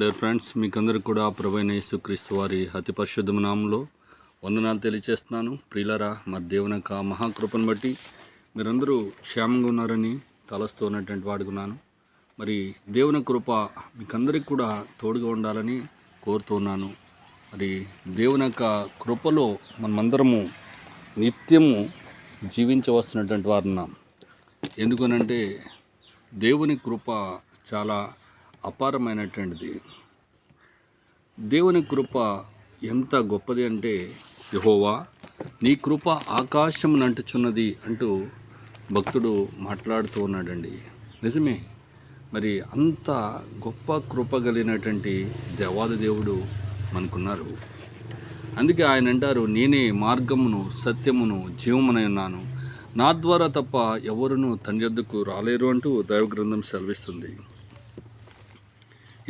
Dare friends మీకందరికి కూడా ప్రభైన యేసుక్రీస్తు వారి అతి పరిశుద్ధమ నామంలో వందనాలు తెలియజేస్తున్నాను. ప్రియులరా మరి దేవుని యొక్క మహాకృపను బట్టి మీరందరూ క్షేమంగా ఉన్నారని తలస్తూ ఉన్నటువంటి వాడుకున్నాను మరి దేవుని కృప మీకందరికి కూడా తోడుగా ఉండాలని కోరుతున్నాను మరి దేవుని యొక్క కృపలో మనమందరము నిత్యము జీవించవస్తున్నటువంటి వారున్నాం. ఎందుకనంటే దేవుని కృప చాలా అపారమైనటువంటిది. దేవుని కృప ఎంత గొప్పది అంటే యహోవా నీ కృప ఆకాశం అంటుచున్నది అంటూ భక్తుడు మాట్లాడుతూ ఉన్నాడండి. నిజమే. మరి అంత గొప్ప కృప కలిగినటువంటి దేవాది దేవుడు మనకున్నారు. అందుకే ఆయన అంటారు నేనే మార్గమును సత్యమును జీవమునై ఉన్నాను. నా ద్వారా తప్ప ఎవరునూ తండ్రి రాలేరు అంటూ దైవ గ్రంథం సెలవిస్తుంది.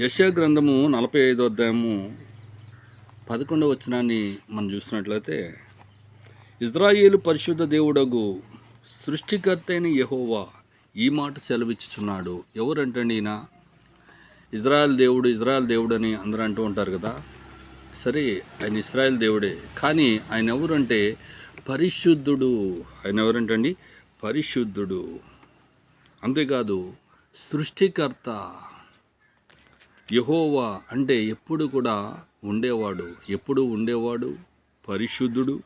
యశా గ్రంథము నలభై ఐదో అధ్యాయము పదకొండవ వచనాన్ని మనం చూసినట్లయితే ఇజ్రాయేలు పరిశుద్ధ దేవుడగు సృష్టికర్త అయిన యహోవా ఈ మాట సెలవిచ్చుచున్నాడు. ఎవరంటండి ఈయన? ఇజ్రాయల్ దేవుడు ఇజ్రాయల్ దేవుడు అని అందరూ అంటూ ఉంటారు కదా. సరే ఆయన ఇస్రాయల్ దేవుడే. కానీ ఆయన ఎవరంటే? పరిశుద్ధుడు. ఆయన ఎవరంటండి పరిశుద్ధుడు. అంతేకాదు సృష్టికర్త. యహోవా అంటే ఎప్పుడు కూడా ఉండేవాడు ఎప్పుడు ఉండేవాడు? పరిశుద్ధుడు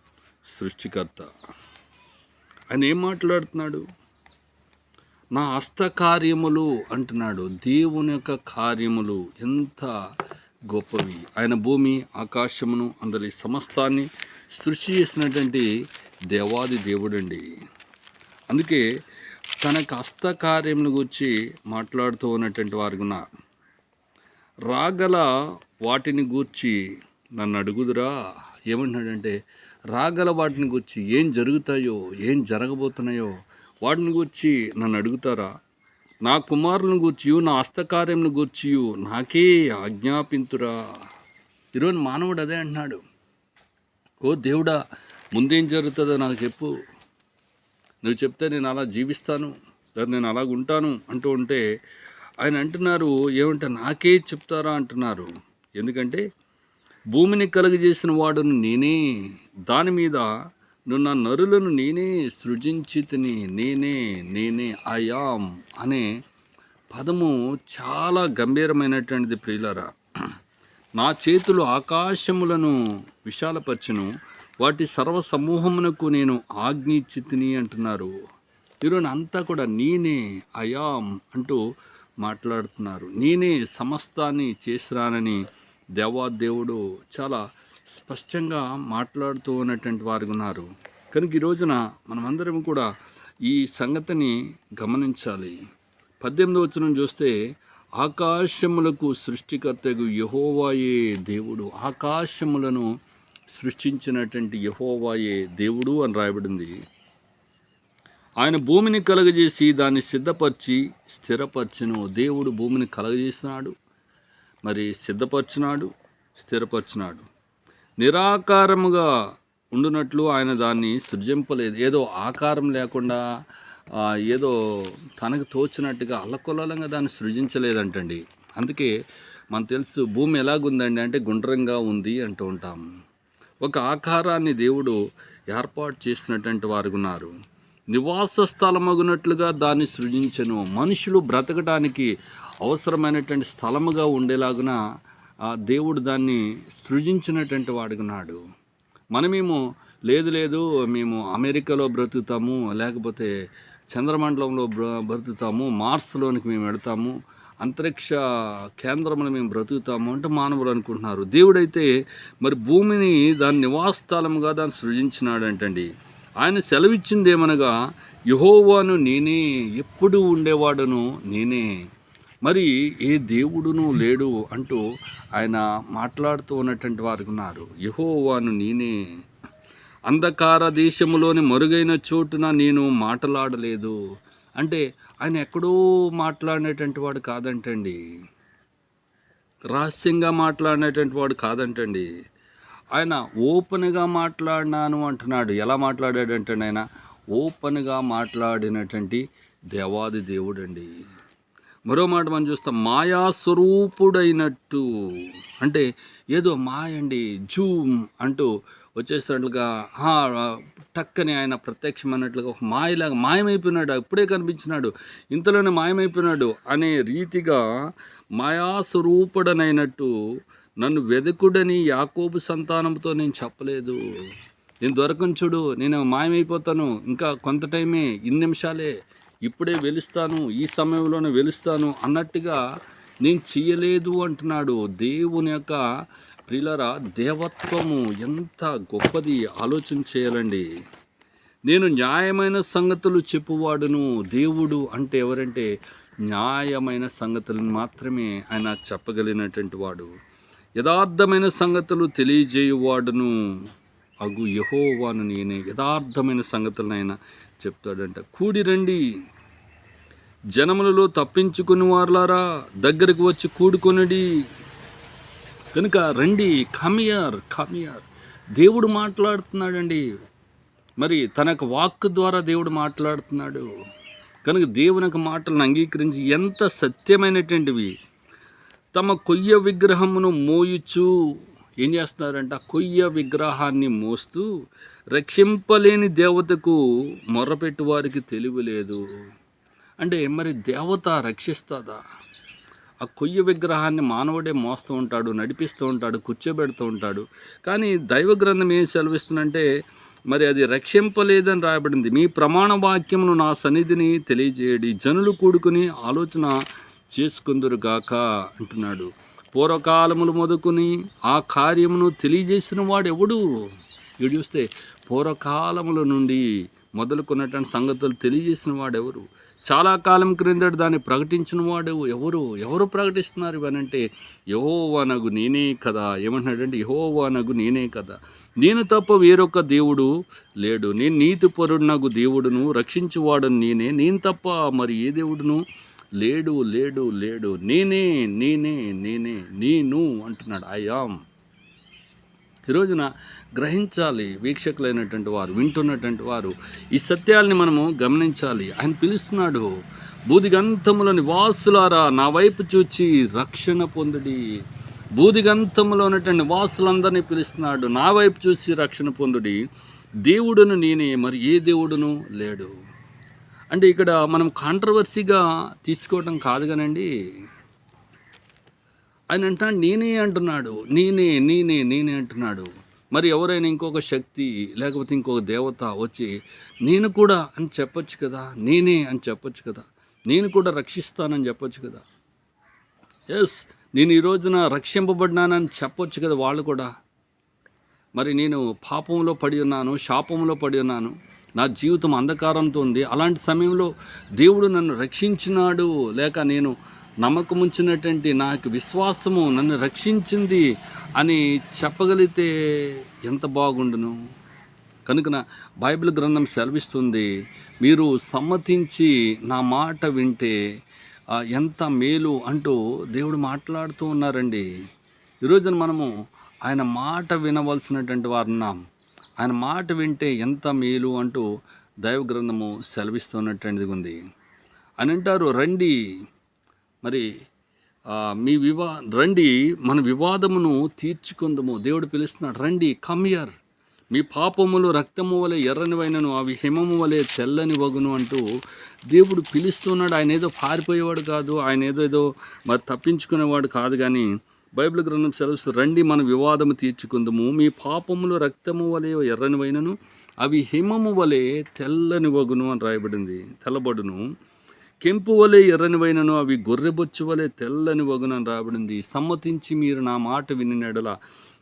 సృష్టికర్త. ఆయన ఏం మాట్లాడుతున్నాడు? నా హస్తకార్యములు అంటున్నాడు. దేవుని యొక్క కార్యములు ఎంత గొప్పవి. ఆయన భూమి ఆకాశమును అందరి సమస్తాన్ని సృష్టి చేసినటువంటి దేవాది దేవుడండి. అందుకే తనకు హస్తకార్యముల గురించి మాట్లాడుతూ ఉన్నటువంటి వారు ఉన్నారు రాగల వాటిని గూర్చి నన్ను అడుగుదురా. ఏమంటున్నాడంటే రాగల వాటిని గూర్చి ఏం జరుగుతాయో ఏం జరగబోతున్నాయో వాటిని గూర్చి నన్ను అడుగుతారా? నా కుమారులను గూర్చియు నా హస్తకార్యంను గూర్చియు నాకే ఆజ్ఞాపింతురా. ఈరోజు మానవుడు అదే అంటున్నాడు. ఓ దేవుడా ముందేం జరుగుతుందో నాకు చెప్పు. నువ్వు చెప్తే నేను అలా జీవిస్తాను లేదా నేను అలాగ ఉంటాను అంటూ ఉంటే ఆయన అంటున్నారు ఏమంటే నాకే చెప్తారా? అంటున్నారు. ఎందుకంటే భూమిని కలుగజేసిన వాడును నేనే దాని మీద నువ్వు నా నరులను నేనే సృజించితిని నేనే నేనే అయాం అనే పదము చాలా గంభీరమైనటువంటిది ప్రియులరా. నా చేతులు ఆకాశములను విశాలపరచును వాటి సర్వ సమూహమునకు నేను ఆజ్ఞిచ్చితిని అంటున్నారు. ఈరోజు అంతా కూడా నేనే అయాం అంటూ మాట్లాడుతున్నారు. నేనే సమస్తాన్ని చేసిరానని దేవాదేవుడు చాలా స్పష్టంగా మాట్లాడుతూ ఉన్నటువంటి వారు ఉన్నారు. కనుక ఈ రోజున మనమందరం కూడా ఈ సంగతిని గమనించాలి. పద్దెనిమిది వచనం చూస్తే ఆకాశములకు సృష్టికర్తకు యహోవాయే దేవుడు. ఆకాశములను సృష్టించినటువంటి యహోవాయే దేవుడు అని రాయబడింది. ఆయన భూమిని కలగజేసి దాన్ని సిద్ధపరిచి స్థిరపరచును దేవుడు భూమిని కలగజేసినాడు. మరి సిద్ధపరిచినాడు స్థిరపరిచినాడు. నిరాకారముగా ఉండునట్లు ఆయన దాన్ని సృజింపలేదు. ఏదో ఆకారం లేకుండా ఏదో తనకు తోచినట్టుగా అల్లకొల్లంగా దాన్ని సృజించలేదంటండి. అందుకే మనకు తెలుసు భూమి ఎలాగుందండి అంటే గుండ్రంగా ఉంది అంటూ ఉంటాం. ఒక ఆకారాన్ని దేవుడు ఏర్పాటు చేసినటువంటి వారు ఉన్నారు. నివాస స్థలమగునట్లుగా దాన్ని సృజించను. మనుషులు బ్రతకడానికి అవసరమైనటువంటి స్థలముగా ఉండేలాగున దేవుడు దాన్ని సృజించినటువంటి వాడుకున్నాడు మనమేమో లేదు లేదు మేము అమెరికాలో బ్రతుకుతాము లేకపోతే చంద్రమండలంలో బ్ర బ్రతుకుతాము మార్స్లోనికి మేము వెడతాము అంతరిక్ష కేంద్రంలో మేము బ్రతుకుతాము అంటే మానవులు అనుకుంటున్నారు. దేవుడైతే మరి భూమిని దాని నివాస స్థలముగా దాన్ని సృజించినాడంటండి. ఆయన సెలవిచ్చింది ఏమనగా యహోవాను నేనే ఎప్పుడు ఉండేవాడును నేనే. మరి ఏ దేవుడును లేడు అంటూ ఆయన మాట్లాడుతూ ఉన్నటువంటి వారు ఉన్నారు. యహోవాను నేనే. అంధకార దేశములోని మరుగైన చోటున నేను మాట్లాడలేదు. అంటే ఆయన ఎక్కడో మాట్లాడినటువంటి వాడు కాదంటండి. రహస్యంగా మాట్లాడినటువంటి వాడు కాదంటండి. ఆయన ఓపెన్గా మాట్లాడినాను అంటున్నాడు. ఎలా మాట్లాడాడంటే ఆయన ఓపెన్గా మాట్లాడినటువంటి దేవాది దేవుడండి. మరో మాట మనం చూస్తాం మాయా స్వరూపుడైనట్టు అంటే ఏదో మాయ అండి జూమ్ అంటూ వచ్చేసినట్లుగా టక్కని ఆయన ప్రత్యక్షమైనట్లుగా ఒక మాయలాగా మాయమైపోయినాడు అప్పుడే కనిపించినాడు ఇంతలోనే మాయమైపోయినాడు అనే రీతిగా మాయా స్వరూపుడనైనట్టు నన్ను వెదకుడని యాకోబు సంతానంతో నేను చెప్పలేదు. నేను దొరకను చూడు నేను మాయమైపోతాను. ఇంకా కొంత టైమే ఇన్ని నిమిషాలే ఇప్పుడే వెలుస్తాను ఈ సమయంలోనే వెలుస్తాను అన్నట్టుగా నేను చేయలేదు అంటున్నాడు. దేవుని యొక్క ప్రిలర దేవత్వము ఎంత గొప్పది ఆలోచన చేయాలండి. నేను న్యాయమైన సంగతులు చెప్పువాడును. దేవుడు అంటే ఎవరంటే న్యాయమైన సంగతులను మాత్రమే ఆయన చెప్పగలిగినటువంటి వాడు. యథార్థమైన సంగతులు తెలియజేయువాడును. అగు యహోవాను నేనే. యథార్థమైన సంగతులను ఆయన చెప్తాడంట. కూడి రండి. జనములలో తప్పించుకుని వారులారా దగ్గరకు వచ్చి కూడుకొనడి. కనుక రండి. కమియర్ కమియర్ దేవుడు మాట్లాడుతున్నాడండి. మరి తనకు వాక్ ద్వారా దేవుడు మాట్లాడుతున్నాడు. కనుక దేవుని యొక్క మాటలను అంగీకరించి ఎంత సత్యమైనటువంటివి తమ కొయ్య విగ్రహమును మోయుచు ఏం చేస్తున్నారంట? ఆ కొయ్య విగ్రహాన్ని మోస్తూ రక్షింపలేని దేవతకు మొర్రపెట్టు వారికి తెలివి లేదు. అంటే మరి దేవత రక్షిస్తుందా? ఆ కొయ్య విగ్రహాన్ని మానవుడే మోస్తూ ఉంటాడు నడిపిస్తూ ఉంటాడు కూర్చోబెడుతూ ఉంటాడు. కానీ దైవ గ్రంథం ఏం సెలవిస్తుందంటే మరి అది రక్షింపలేదని రాయబడింది. మీ ప్రమాణ వాక్యమును నా సన్నిధిని తెలియజేయడి. జనులు కూడుకుని ఆలోచన చేసుకుందురుగాక అంటున్నాడు. పూర్వకాలములు మొదకుని ఆ కార్యమును తెలియజేసిన వాడు ఎవడు ఇటు చూస్తే పూర్వకాలముల నుండి మొదలుకున్నటువంటి సంగతులు తెలియజేసిన వాడెవరు? చాలా కాలం క్రిందట దాన్ని ప్రకటించిన వాడు ఎవరు? ఎవరు ప్రకటిస్తున్నారు ఇవనంటే యహోవానగు నేనే కదా. ఏమంటున్నాడంటే యహోవానగు నేనే కదా. నేను తప్ప వేరొక దేవుడు లేడు. నేను నీతిపరుడు నాకు దేవుడును రక్షించువాడు నేనే. నేను తప్ప మరి ఏ దేవుడును? లేడు లేడు లేడు. నేనే నేనే నేనే నేను అంటున్నాడు. ఐ ఆమ్ రోజున గ్రహించాలి వీక్షకులైనటువంటి వారు వింటున్నటువంటి వారు ఈ సత్యాల్ని మనము గమనించాలి. ఆయన పిలుస్తున్నాడు బూదిగంతముల నివాసులారా నా వైపు చూచి రక్షణ పొందుడి. బూదిగంతములో ఉన్నటువంటి నివాసులందరినీ పిలుస్తున్నాడు నా వైపు చూసి రక్షణ పొందుడి. దేవుడును నేనే మరి ఏ దేవుడును? లేడు. అంటే ఇక్కడ మనం కాంట్రవర్సీగా తీసుకోవటం కాదు కానండి. ఆయన అంటున్నాడు నేనే అంటున్నాడు నేనే నేనే నేనే అంటున్నాడు. మరి ఎవరైనా ఇంకొక శక్తి లేకపోతే ఇంకొక దేవత వచ్చి నేను కూడా అని చెప్పొచ్చు కదా నేనే అని చెప్పొచ్చు కదా నేను కూడా రక్షిస్తానని చెప్పొచ్చు కదా. ఎస్ నేను ఈ రోజున రక్షింపబడినానని చెప్పొచ్చు కదా వాళ్ళు కూడా. మరి నేను పాపంలో పడి ఉన్నాను శాపంలో పడి ఉన్నాను. నా జీవితం అంధకారంతో ఉంది. అలాంటి సమయంలో దేవుడు నన్ను రక్షించినాడు. లేక నేను నమ్మకం ఉంచినటువంటి నాకు విశ్వాసము నన్ను రక్షించింది అని చెప్పగలిగితే ఎంత బాగుండును? కనుక బైబిల్ గ్రంథం సెలవిస్తుంది మీరు సమ్మతించి నా మాట వింటే ఎంత మేలు అంటూ దేవుడు మాట్లాడుతూ ఉన్నారండి. ఈరోజున మనము ఆయన మాట వినవలసినటువంటి వారున్నాం. ఆయన మాట వింటే ఎంత మేలు అంటూ దైవ గ్రంథము సెలవిస్తున్నటువంటిది ఉంది. అని అంటారు రండి మరి మీ వివా రండి మన వివాదమును తీర్చుకుందము. దేవుడు పిలుస్తున్నాడు రండి కమ్యర్ మీ పాపములు రక్తము వలె ఎర్రనివైనను అవి హిమము వలె తెల్లని వగును అంటూ దేవుడు పిలుస్తున్నాడు. ఆయన ఏదో పారిపోయేవాడు కాదు ఆయన ఏదో ఏదో మరి తప్పించుకునేవాడు కాదు కానీ బైబిల్ గ్రంథం సెలవుస్తూ రండి మన వివాదము తీర్చుకుందము. మీ పాపములు రక్తము వలె ఎర్రనివైనను అవి హిమము వలె తెల్లని వగును అని రాయబడింది తెల్లబడును. కెంపు వలె ఎర్రనివైనను అవి గొర్రెబొచ్చు వలె తెల్లని వగునని రాబడింది సమ్మతించి మీరు నా మాట వినినడల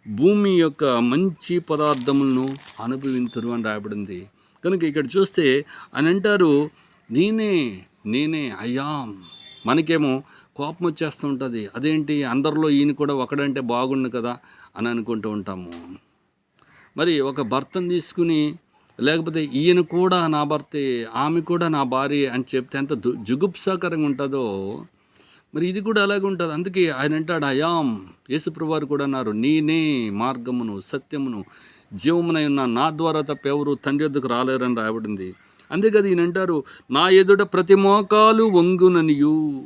భూమి యొక్క మంచి పదార్థములను అనుభవించరు అని రాయబడింది. కనుక ఇక్కడ చూస్తే అని అంటారు నేనే నేనే అయ్యాం మనకేమో కోపం వచ్చేస్తూ ఉంటుంది. అదేంటి? అందరిలో ఈయన కూడా ఒకడంటే బాగుండు కదా అని అనుకుంటూ ఉంటాము. మరి ఒక భర్తను తీసుకుని లేకపోతే ఈయన కూడా నా భర్తే ఆమె కూడా నా భార్య అని చెప్తే ఎంత దు- జుగుప్సాకరంగా ఉంటుందో మరి ఇది కూడా అలాగే ఉంటుంది. అందుకే ఆయన అంటాడు అయాం యేసుప్రభువారు కూడా అన్నారు నేనే మార్గమును సత్యమును జీవమునై ఉన్న నా ద్వారా తప్ప ఎవరు తండ్రి వద్దకు రాలేరని రాయబడింది. అందుకది ఈయన అంటారు నా ఎదుట ప్రతి మోకాలు వంగుననియు.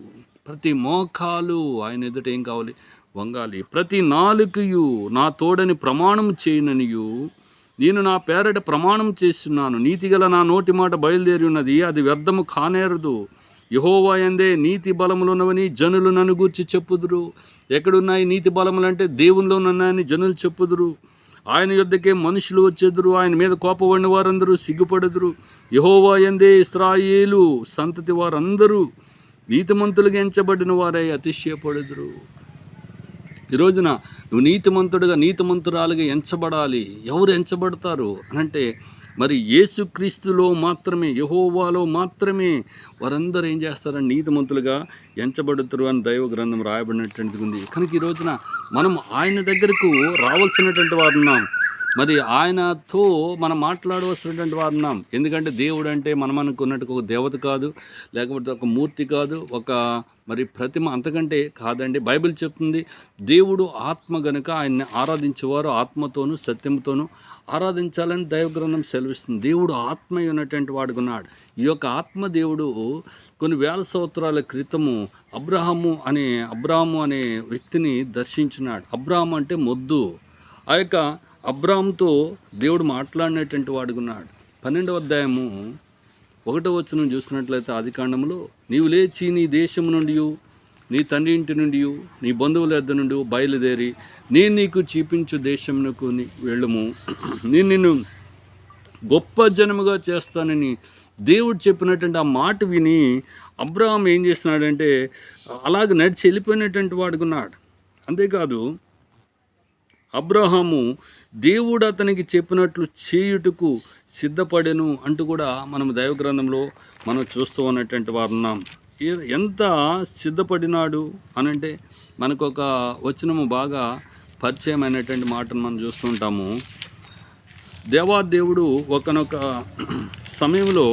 ప్రతి మోకాలు ఆయన ఎదుట ఏం కావాలి? వంగాలి. ప్రతి నాలుకయు నా తోడని ప్రమాణం చేయననియు. నేను నా పేరట ప్రమాణం చేస్తున్నాను. నీతిగల నా నోటి మాట బయలుదేరి ఉన్నది. అది వ్యర్థము కానేరదు. యహోవా ఎందే నీతి బలములున్నవని జనులు నన్ను గూర్చి చెప్పుదురు. ఎక్కడున్నాయి నీతి బలములు అంటే దేవుల్లో ఉన్నాయని జనులు చెప్పుదురు. ఆయన యొద్దకే మనుషులు వచ్చేదురు. ఆయన మీద కోపపడిన వారందరూ సిగ్గుపడదురు. యహోవా ఎందే ఇస్రాయేలు సంతతి వారందరూ నీతిమంతులుగా ఎంచబడిన వారే అతిశయపడుదురు. ఈ రోజున నువ్వు నీతిమంతుడుగా నీతిమంతురాలుగా ఎంచబడాలి. ఎవరు ఎంచబడతారు? అనంటే మరి యేసుక్రీస్తులో మాత్రమే యహోవాలో మాత్రమే వారందరూ ఏం చేస్తారని నీతిమంతులుగా ఎంచబడుతారు అని దైవ గ్రంథం రాయబడినటువంటిది ఉంది. కనుక ఈ రోజున మనం ఆయన దగ్గరకు రావాల్సినటువంటి వారు ఉన్నాం మరి ఆయనతో మనం మాట్లాడవలసినటువంటి వారు ఉన్నాం. ఎందుకంటే దేవుడు అంటే మనం అనుకున్నట్టు ఒక దేవత కాదు లేకపోతే ఒక మూర్తి కాదు ఒక మరి ప్రతిమ అంతకంటే కాదండి. బైబిల్ చెప్తుంది దేవుడు ఆత్మ గనుక ఆయన్ని ఆరాధించేవారు ఆత్మతోనూ సత్యంతోనూ ఆరాధించాలని దైవగ్రంథం సెలవిస్తుంది. దేవుడు ఆత్మ ఉన్నటువంటి వాడుకున్నాడు ఈ యొక్క ఆత్మ దేవుడు కొన్ని వేల సంవత్సరాల క్రితము అబ్రహాము అనే అబ్రాహము అనే వ్యక్తిని దర్శించినాడు. అబ్రాహం అంటే మొద్దు. ఆ యొక్క అబ్రామ్తో దేవుడు మాట్లాడినటువంటి వాడుకున్నాడు పన్నెండవ అధ్యాయము ఒకటో వచనం చూసినట్లయితే ఆది కాండంలో నీవు లేచి నీ దేశం నుండి నీ తండ్రి ఇంటి నుండి నీ బంధువుల యొద్ద నుండి బయలుదేరి నేను నీకు చూపించు దేశమునకు వెళ్ళము. నేను నిన్ను గొప్ప జనముగా చేస్తానని దేవుడు చెప్పినటువంటి ఆ మాట విని అబ్రహాం ఏం చేస్తున్నాడంటే అలాగ నడిచి వెళ్ళిపోయినటువంటి వాడుకున్నాడు అంతేకాదు అబ్రహాము దేవుడు అతనికి చెప్పినట్లు చేయుటకు సిద్ధపడెను అంటూ కూడా మనం దైవ గ్రంథంలో మనం చూస్తూ ఉన్నటువంటి వారు ఉన్నాం. ఎంత సిద్ధపడినాడు అనంటే మనకు ఒక వచనము బాగా పరిచయమైనటువంటి మాటను మనం చూస్తుంటాము దేవాదేవుడు ఒకనొక సమయంలో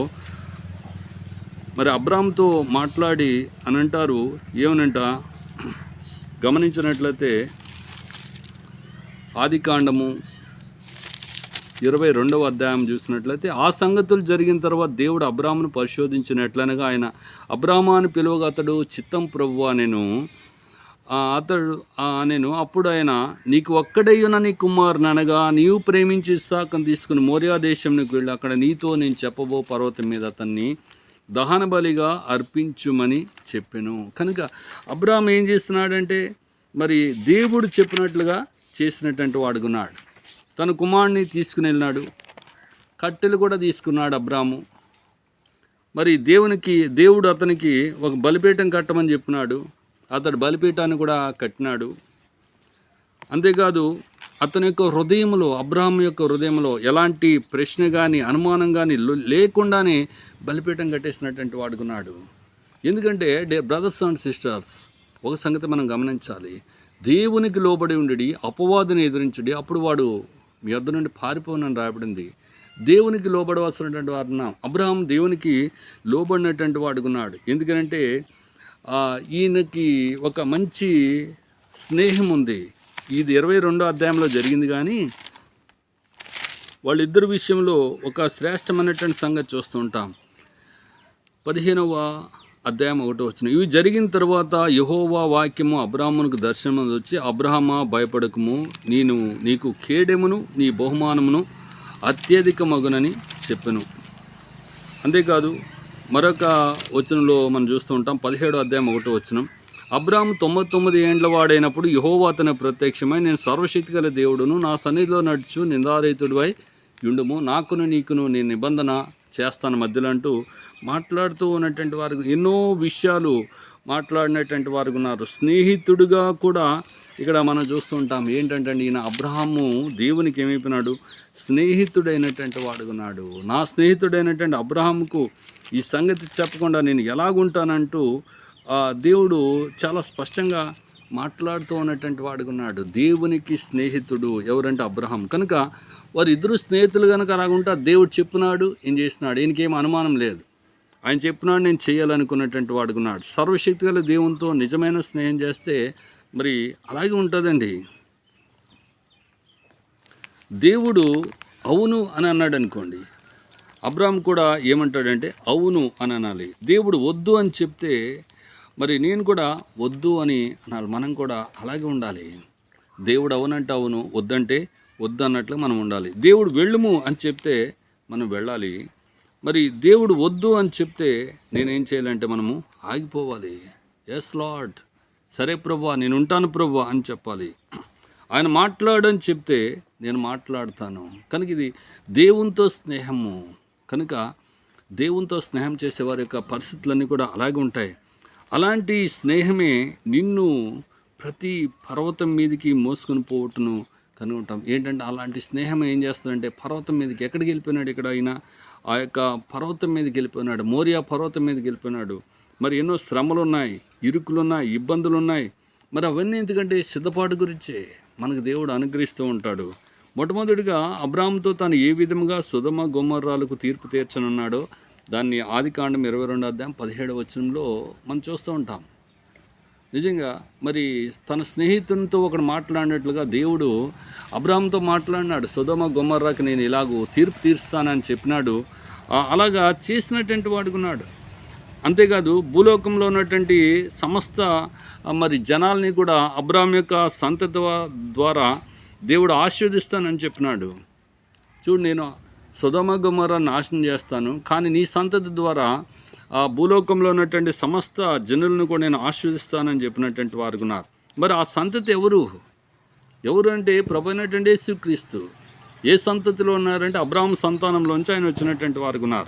మరి అబ్రామ్తో మాట్లాడి అని అంటారు. ఏమనంట? గమనించినట్లయితే ఆదికాండము ఇరవై రెండవ అధ్యాయం చూసినట్లయితే ఆ సంగతులు జరిగిన తర్వాత దేవుడు అబ్రాహ్మను పరిశోధించినట్లనగా ఆయన అబ్రామా అని పిలువగా అతడు చిత్తం ప్రభు నేను అతడు నేను అప్పుడు ఆయన నీకు ఒక్కడయ్యున నీ కుమారుని అనగా నీవు ప్రేమించి ఇస్సాకం తీసుకుని మోరియా దేశంకి వెళ్ళి అక్కడ నీతో నేను చెప్పబో పర్వతం మీద అతన్ని దహన బలిగా అర్పించుమని చెప్పాను. కనుక అబ్రామ్ ఏం చేస్తున్నాడంటే మరి దేవుడు చెప్పినట్లుగా చేసినటువంటి వాడుకున్నాడు తన కుమారుని తీసుకుని వెళ్ళినాడు. కట్టెలు కూడా తీసుకున్నాడు అబ్రాము. మరి దేవునికి దేవుడు అతనికి ఒక బలిపీఠం కట్టమని చెప్పినాడు. అతడు బలిపీఠాన్ని కూడా కట్టినాడు. అంతేకాదు అతని యొక్క హృదయంలో అబ్రాహం యొక్క హృదయంలో ఎలాంటి ప్రశ్న కానీ అనుమానం కానీ లేకుండానే బలిపీఠం కట్టేసినటువంటి వాడుకున్నాడు. ఎందుకంటే డే బ్రదర్స్ అండ్ సిస్టర్స్ ఒక సంగతి మనం గమనించాలి. దేవునికి లోబడి ఉండి అపవాదిని ఎదిరించడి అప్పుడు వాడు మీ వద్ద నుండి పారిపోనని రాయబడింది. దేవునికి లోబడవలసినటువంటి వారు ఉన్నాం. అబ్రహాం దేవునికి లోబడినటువంటి వాడుకున్నాడు ఎందుకంటే ఈయనకి ఒక మంచి స్నేహం ఉంది. ఇది ఇరవై రెండో అధ్యాయంలో జరిగింది కానీ వాళ్ళిద్దరి విషయంలో ఒక శ్రేష్టమైనటువంటి సంగతి చూస్తూ ఉంటాం. పదిహేనవ అధ్యాయం ఒకటి వచ్చిన ఇవి జరిగిన తర్వాత యహోవా వాక్యము అబ్రాహ్మణుకు దర్శనం వచ్చి అబ్రహమా భయపడకము. నేను నీకు కేడెమును నీ బహుమానమును అత్యధిక మగునని చెప్పాను. అంతేకాదు మరొక వచనంలో మనం చూస్తూ ఉంటాం పదిహేడు అధ్యాయం ఒకటో వచనం. అబ్రాహం తొంభై తొమ్మిది ఏండ్ల వాడైనప్పుడు యహోవా అతని ప్రత్యక్షమై నేను సర్వశక్తి గల దేవుడును నా సన్నిధిలో నడుచు నిందారహితుడివై యుండుము నాకును నీకును నేను నిబంధన చేస్తాను మధ్యలో అంటూ మాట్లాడుతూ ఉన్నటువంటి వారు ఎన్నో విషయాలు మాట్లాడినటువంటి వారు ఉన్నారు. స్నేహితుడిగా కూడా ఇక్కడ మనం చూస్తుంటాం ఏంటంటే ఈయన అబ్రహాము దేవునికి ఏమైపోయినాడు? స్నేహితుడైనటువంటి వాడుకున్నాడు నా స్నేహితుడైనటువంటి అబ్రహాముకు ఈ సంగతి చెప్పకుండా నేను ఎలాగుంటానంటూ దేవుడు చాలా స్పష్టంగా మాట్లాడుతూ ఉన్నటువంటి వాడుకున్నాడు దేవునికి స్నేహితుడు ఎవరంటే అబ్రహం. కనుక వారిద్దరు స్నేహితులు కనుక అలాగుంటే దేవుడు చెప్పినాడు ఏం చేసినాడు ఈయనకేం అనుమానం లేదు. ఆయన చెప్పినాడు నేను చేయాలనుకున్నటువంటి వాడుకున్నాడు సర్వశక్తి గల దేవునితో నిజమైన స్నేహం చేస్తే మరి అలాగే ఉంటుందండి. దేవుడు అవును అని అన్నాడు అనుకోండి. అబ్రామ్ కూడా ఏమంటాడంటే అవును అని అనాలి. దేవుడు వద్దు అని చెప్తే మరి నేను కూడా వద్దు అని అనాలి మనం కూడా అలాగే ఉండాలి. దేవుడు అవునంటే అవును వద్దంటే వద్దన్నట్లు మనం ఉండాలి. దేవుడు వెళ్ళుము అని చెప్తే మనం వెళ్ళాలి. మరి దేవుడు వద్దు అని చెప్తే నేనేం చేయాలంటే మనము ఆగిపోవాలి. ఎస్ లాడ్ సరే ప్రభా నేను ఉంటాను ప్రభా అని చెప్పాలి. ఆయన మాట్లాడని చెప్తే నేను మాట్లాడతాను. కనుక ఇది దేవునితో స్నేహము. కనుక దేవునితో స్నేహం చేసేవారి యొక్క పరిస్థితులన్నీ కూడా అలాగే ఉంటాయి. అలాంటి స్నేహమే నిన్ను ప్రతి పర్వతం మీదకి మోసుకొని పోవటను కనుగొంటాం. ఏంటంటే అలాంటి స్నేహం ఏం చేస్తుందంటే పర్వతం మీదకి ఎక్కడికి వెళ్ళిపోయినాడు ఇక్కడ ఆయన? ఆ యొక్క పర్వతం మీదకి వెళ్ళిపోయినాడు. మోరియా పర్వతం మీదకి వెళ్ళిపోయినాడు. మరి ఎన్నో శ్రమలు ఉన్నాయి ఇరుకులు ఉన్నాయి ఇబ్బందులు ఉన్నాయి మరి అవన్నీ ఎందుకంటే సిద్ధపాటు గురించే. మనకు దేవుడు అనుగ్రహిస్తూ ఉంటాడు. మొట్టమొదటిగా అబ్రామ్తో తాను ఏ విధంగా సుధమ గొమ్మర్రాలకు తీర్పు తీర్చనున్నాడో దాన్ని ఆదికాండం ఇరవై రెండో అధ్యాయం పదిహేడు వచనంలో మనం చూస్తూ ఉంటాం. నిజంగా మరి తన స్నేహితునితో ఒకడు మాట్లాడినట్లుగా దేవుడు అబ్రహంతో మాట్లాడినాడు సుధమ గొమ్మర్రాకి నేను ఇలాగూ తీర్పు తీరుస్తానని చెప్పినాడు. అలాగా చేసినటువంటి వాడుకున్నాడు అంతేకాదు భూలోకంలో ఉన్నటువంటి సమస్త మరి జనాల్ని కూడా అబ్రాహం యొక్క సంతత ద్వారా దేవుడు ఆశీర్వదిస్తానని చెప్పినాడు. చూడు నేను సుధమగుమర నాశనం చేస్తాను. కానీ నీ సంతతి ద్వారా ఆ భూలోకంలో ఉన్నటువంటి సమస్త జనులను కూడా నేను ఆశ్వదిస్తానని చెప్పినటువంటి వారు ఉన్నారు. మరి ఆ సంతతి ఎవరు? ఎవరు అంటే ప్రభు అయినటువంటి యేసుక్రీస్తు. ఏ సంతతిలో ఉన్నారంటే అబ్రాహం సంతానంలోంచి ఆయన వచ్చినటువంటి వారు ఉన్నారు.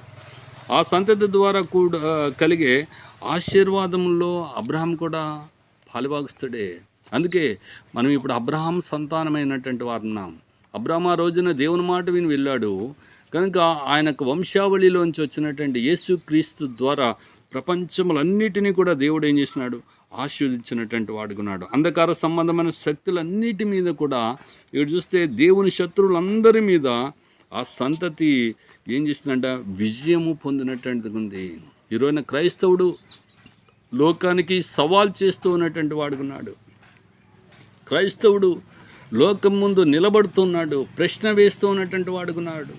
ఆ సంతతి ద్వారా కూడా కలిగే ఆశీర్వాదంలో అబ్రహాం కూడా పాలుభాగస్తుడే అందుకే మనం ఇప్పుడు అబ్రహాం సంతానమైనటువంటి వారు ఉన్నాం. అబ్రహం ఆ రోజున దేవుని మాట విని వెళ్ళాడు. కనుక ఆయనకు వంశావళిలోంచి వచ్చినటువంటి యేసుక్రీస్తు ద్వారా ప్రపంచములన్నిటినీ కూడా దేవుడు ఏం చేసినాడు? ఆశీర్వదించినటువంటి వాడుకున్నాడు అంధకార సంబంధమైన శక్తులన్నిటి మీద కూడా ఇక్కడ చూస్తే దేవుని శత్రువులందరి మీద ఆ సంతతి ఏం చేసిందంట? విజయము పొందినటువంటిది ఉంది. ఈరోజున క్రైస్తవుడు లోకానికి సవాల్ చేస్తూ ఉన్నటువంటి వాడుకున్నాడు క్రైస్తవుడు లోకం ముందు నిలబడుతున్నాడు ప్రశ్న వేస్తూ ఉన్నటువంటి వాడుకున్నాడు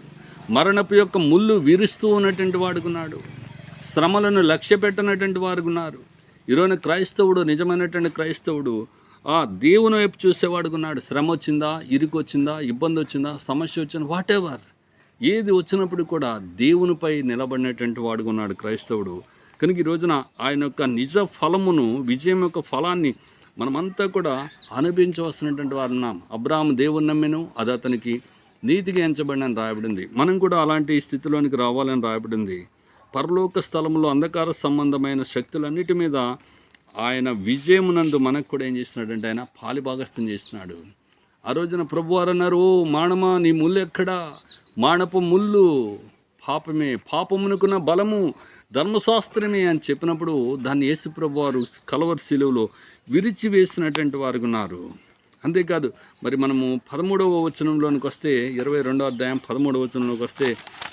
మరణపు యొక్క ముళ్ళు విరుస్తూ ఉన్నటువంటి వాడుకున్నాడు శ్రమలను లక్ష్య పెట్టనటువంటి వారు ఉన్నారు ఈరోజు క్రైస్తవుడు నిజమైనటువంటి క్రైస్తవుడు ఆ దేవుని వైపు చూసేవాడుకున్నాడు శ్రమ వచ్చిందా? ఇరుకు వచ్చిందా? ఇబ్బంది వచ్చిందా? సమస్య వచ్చిందా? వాట్ ఎవర్ ఏది వచ్చినప్పుడు కూడా దేవునిపై నిలబడినటువంటి వాడుకున్నాడు క్రైస్తవుడు. కనుక ఈ రోజున ఆయన యొక్క నిజ ఫలమును విజయం యొక్క ఫలాన్ని మనమంతా కూడా అనుభవించవలసినటువంటి వారు ఉన్నాం అబ్రాహం దేవుని నమ్మెను అది అతనికి నీతిగా ఎంచబడినని రాయబడింది. మనం కూడా అలాంటి స్థితిలోనికి రావాలని రాయబడింది. పరలోక స్థలంలో అంధకార సంబంధమైన శక్తులన్నిటి మీద ఆయన విజయమునందు మనకు కూడా ఏం చేస్తున్నాడంటే ఆయన పాలిభాగస్థం చేస్తున్నాడు. ఆ రోజున ప్రభు వారు అన్నారు "ఓ మానమా నీ ముళ్ళు ఎక్కడా? మానపు ముళ్ళు పాపమే పాపమునకున్న బలము ధర్మశాస్త్రమే అని చెప్పినప్పుడు దాన్ని యేసు ప్రభు వారు కలవర్ శిలువలో విరిచి వేసినటువంటి వారు ఉన్నారు. అంతేకాదు మరి మనము పదమూడవ వచనంలోనికి వస్తే ఇరవై రెండో అధ్యాయం పదమూడవ వచనంలోకి వస్తే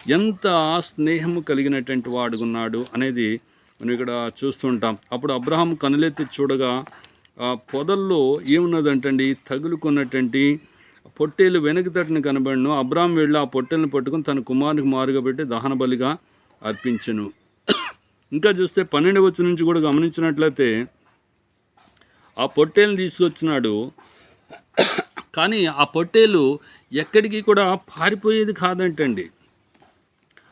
ఎంత స్నేహము కలిగినటువంటి వాడుకున్నాడు అనేది మనం ఇక్కడ చూస్తుంటాం అప్పుడు అబ్రహాం కనులెత్తి చూడగా ఆ పొదల్లో ఏమున్నదంటండి? తగులుకున్నటువంటి పొట్టేలు వెనక తట్టును కనబడిను. అబ్రాహం వెళ్ళి ఆ పొట్టెలను పట్టుకుని తన కుమారునికి మారుగా పెట్టి దహన బలిగా అర్పించను. ఇంకా చూస్తే పన్నెండు వచ్చి నుంచి కూడా గమనించినట్లయితే ఆ పొట్టేలను తీసుకొచ్చినాడు కానీ ఆ పొట్టేలు ఎక్కడికి కూడా పారిపోయేది కాదంటండి.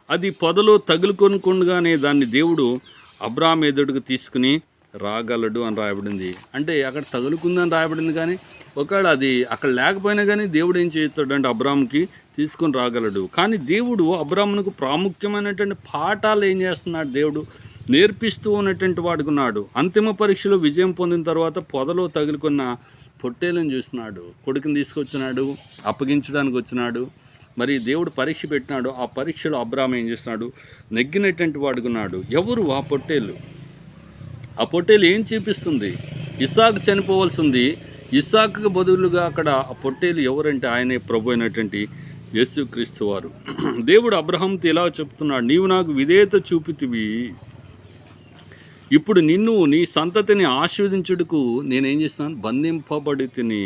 అది పొదలో తగులుకొనుకుండగానే దాన్ని దేవుడు అబ్రామ్ ఎదుడుకు తీసుకుని రాగలడు అని రాయబడింది. అంటే అక్కడ తగులుకుందని రాయబడింది కానీ ఒకవేళ అది అక్కడ లేకపోయినా కానీ దేవుడు ఏం చేస్తాడంటే అబ్రామ్కి తీసుకొని రాగలడు. కానీ దేవుడు అబ్రామ్కు ప్రాముఖ్యమైనటువంటి పాఠాలు ఏం చేస్తున్నాడు దేవుడు? నేర్పిస్తూ ఉన్నటువంటి వాడుకున్నాడు. అంతిమ పరీక్షలో విజయం పొందిన తర్వాత పొదలో తగులుకున్న పొట్టేలను చూస్తున్నాడు కొడుకుని తీసుకొచ్చినాడు అప్పగించడానికి వచ్చినాడు మరి దేవుడు పరీక్ష పెట్టినాడు ఆ పరీక్షలో అబ్రాహం ఏం చేస్తున్నాడు? నెగ్గినటువంటి వాడుకున్నాడు. ఎవరు ఆ పొట్టేలు ఆ పొట్టేలు ఏం చూపిస్తుంది? ఇస్సాకు చనిపోవాల్సింది. ఇస్సాకు బదులుగా అక్కడ ఆ పొట్టేలు ఎవరంటే ఆయనే ప్రభు అయినటువంటి యేసుక్రీస్తు వారు. దేవుడు అబ్రహంతో ఇలా చెప్తున్నాడు నీవు నాకు విధేయత చూపితివి. ఇప్పుడు నిన్ను నీ సంతతిని ఆశీర్వదించుటకు నేనేం చేస్తున్నాను? బంధింపబడి తిని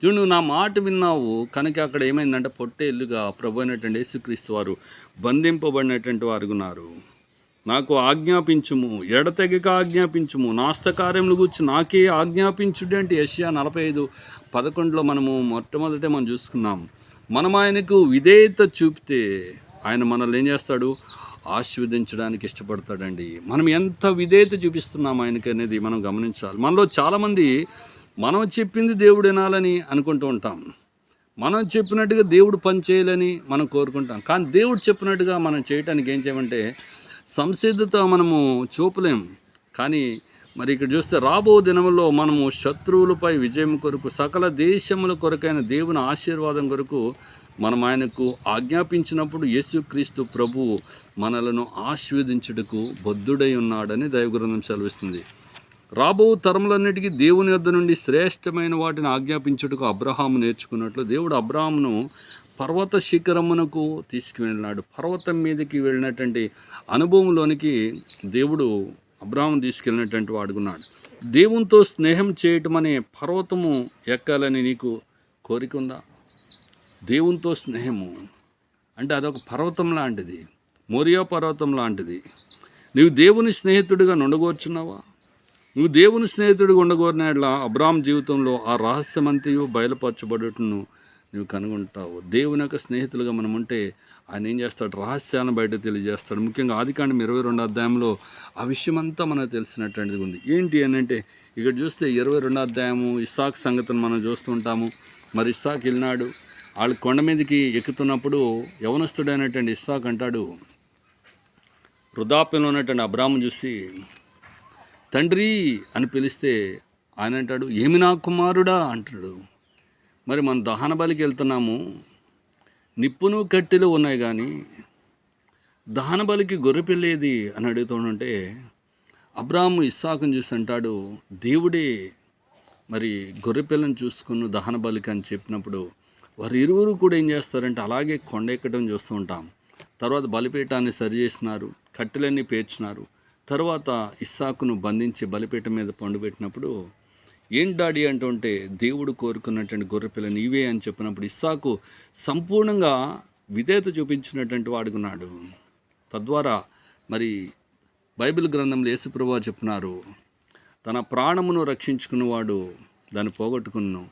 చూడు నువ్వు నా మాట విన్నావు కనుక అక్కడ ఏమైందంటే పొట్టేళ్ళుగా ప్రభు అయినటువంటి యేసుక్రీస్తు వారు బంధింపబడినటువంటి వారు ఉన్నారు. నాకు ఆజ్ఞాపించుము ఎడతెగక ఆజ్ఞాపించుము నాస్తకార్యములు గురించి నాకే ఆజ్ఞాపించుడి అంటే యష్యా నలభై ఐదు పదకొండులో మనము మొట్టమొదటే మనం చూసుకున్నాం. మనం ఆయనకు విధేయత చూపితే ఆయన మనల్ని ఏం చేస్తాడు? ఆశీర్వదించడానికి ఇష్టపడతాడండి. మనం ఎంత విధేయత చూపిస్తున్నాం ఆయనకి అనేది మనం గమనించాలి. మనలో చాలామంది మనం చెప్పింది దేవుడు వినాలని అనుకుంటూ ఉంటాం. మనం చెప్పినట్టుగా దేవుడు పని చేయాలని మనం కోరుకుంటాం. కానీ దేవుడు చెప్పినట్టుగా మనం చేయటానికి ఏం చేయమంటే సంసిద్ధత మనము చూపలేం. కానీ మరి ఇక్కడ చూస్తే రాబో దినంలో మనము శత్రువులపై విజయం కొరకు సకల దేశముల కొరకైన దేవుని ఆశీర్వాదం కొరకు మనం ఆయనకు ఆజ్ఞాపించినప్పుడు యేసుక్రీస్తు ప్రభు మనలను ఆశీర్వదించుటకు బద్ధుడై ఉన్నాడని దైవగ్రంథం సెలవిస్తుంది. రాబో తరములన్నిటికీ దేవుని వద్ద నుండి శ్రేష్టమైన వాటిని ఆజ్ఞాపించుటకు అబ్రహాము నేర్చుకున్నట్లు దేవుడు అబ్రహామును పర్వత శిఖరమునకు తీసుకువెళ్ళినాడు. పర్వతం మీదకి వెళ్ళినటువంటి అనుభవంలోనికి దేవుడు అబ్రహం తీసుకెళ్ళినటువంటి వాడుకున్నాడు. దేవునితో స్నేహం చేయటం అనే పర్వతము ఎక్కాలని నీకు కోరిక ఉందా? దేవునితో స్నేహము అంటే అదొక పర్వతం లాంటిది. మోరియా పర్వతం లాంటిది. నీవు దేవుని స్నేహితుడిగా నుండగోర్చున్నావా? నువ్వు దేవుని స్నేహితుడిగా ఉండగోరినట్లా అబ్రామ్ జీవితంలో ఆ రహస్యమంతయు బయలుపరచబడుటను నువ్వు కనుగొంటావు. దేవుని యొక్క స్నేహితులుగా మనం ఉంటే ఆయన ఏం చేస్తాడు? రహస్యాలను బయట తెలియజేస్తాడు. ముఖ్యంగా ఆదికాండం ఇరవై రెండు అధ్యాయంలో ఆ విషయమంతా మనకు తెలిసినటువంటిది ఉంది. ఏంటి అని అంటే ఇక్కడ చూస్తే ఇరవై రెండో అధ్యాయము ఇస్సాక్ సంగతిని మనం చూస్తుంటాము మరి ఇస్సాక్ వెళ్ళినాడు. వాళ్ళు కొండ మీదకి ఎక్కుతున్నప్పుడు యవనస్తుడైనటువంటి ఇస్సాక్ అంటాడు వృద్ధాప్యంలో ఉన్నటువంటి అబ్రాహ్ము చూసి తండ్రి అని పిలిస్తే ఆయన అంటాడు ఏమి నా కుమారుడా? అంటాడు. మరి మనం దహన బలికి వెళ్తున్నాము. నిప్పును కట్టెలు ఉన్నాయి కానీ దహన బలికి గొర్రె పిల్లేది అని అడుగుతుంటే అబ్రాహ్ము ఇస్సాకుని చూసి అంటాడు దేవుడే మరి గొర్రె చూసుకున్న చూసుకుని దహన బలికి అని చెప్పినప్పుడు వారు ఇరువురు కూడా ఏం చేస్తారంటే అలాగే కొండ ఎక్కడం చూస్తూ ఉంటాం. తర్వాత బలిపీఠాన్ని సరి చేసినారు కట్టెలన్నీ పేర్చినారు. తర్వాత ఇస్సాకును బంధించి బలిపీఠం మీద పండుపెట్టినప్పుడు ఏం డాడీ అంటుంటే దేవుడు కోరుకున్నటువంటి గొర్రెపిల్ల నీవే అని చెప్పినప్పుడు ఇస్సాకు సంపూర్ణంగా విధేయత చూపించినటువంటి వాడుకున్నాడు తద్వారా మరి బైబిల్ గ్రంథంలో యేసుప్రభు చెప్తున్నారు తన ప్రాణమును రక్షించుకున్నవాడు దాన్ని పోగొట్టుకున్నాను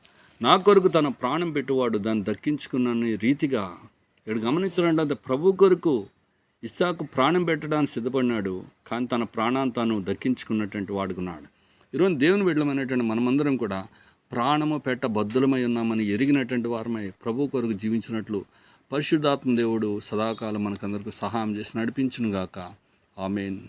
నా కొరకు తన ప్రాణం పెట్టువాడు దాన్ని దక్కించుకున్న రీతిగా ఇక్కడ గమనించాలంటే అంత ప్రభు కొరకు ఇస్సాకు ప్రాణం పెట్టడానికి సిద్ధపడినాడు కానీ తన ప్రాణాన్ని తాను దక్కించుకున్నటువంటి వాడుకున్నాడు. ఈరోజు దేవుని వెళ్ళమనేటువంటి మనమందరం కూడా ప్రాణము పెట్ట బద్దులమై ఉన్నామని ఎరిగినటువంటి వారమై ప్రభు కొరకు జీవించినట్లు పరిశుద్ధాత్మ దేవుడు సదాకాలం మనకందరికీ సహాయం చేసి నడిపించునుగాక. ఆమెన్.